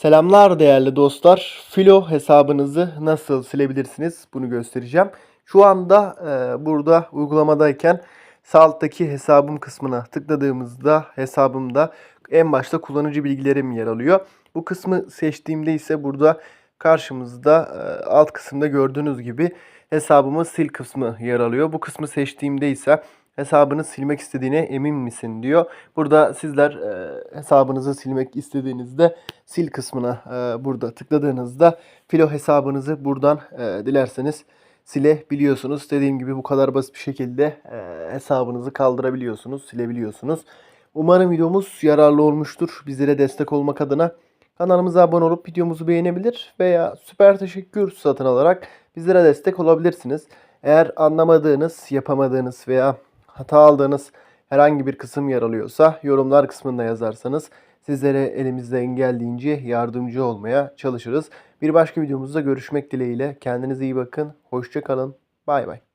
Selamlar değerli dostlar. Filo hesabınızı nasıl silebilirsiniz? Bunu göstereceğim. Şu anda e, burada uygulamadayken sağ alttaki hesabım kısmına tıkladığımızda hesabımda en başta kullanıcı bilgilerim yer alıyor. Bu kısmı seçtiğimde ise burada karşımızda e, alt kısımda gördüğünüz gibi hesabımı sil kısmı yer alıyor. Bu kısmı seçtiğimde ise hesabını silmek istediğine emin misin diyor. Burada sizler e, hesabınızı silmek istediğinizde sil kısmına e, burada tıkladığınızda filo hesabınızı buradan e, dilerseniz silebiliyorsunuz. Dediğim gibi bu kadar basit bir şekilde e, hesabınızı kaldırabiliyorsunuz, silebiliyorsunuz. Umarım videomuz yararlı olmuştur. Bizlere destek olmak adına kanalımıza abone olup videomuzu beğenebilir veya süper teşekkür satın alarak bizlere destek olabilirsiniz. Eğer anlamadığınız, yapamadığınız veya hata aldığınız herhangi bir kısım yer alıyorsa yorumlar kısmında yazarsanız sizlere elimizden geldiğince yardımcı olmaya çalışırız. Bir başka videomuzda görüşmek dileğiyle. Kendinize iyi bakın. Hoşça kalın. Bay bay.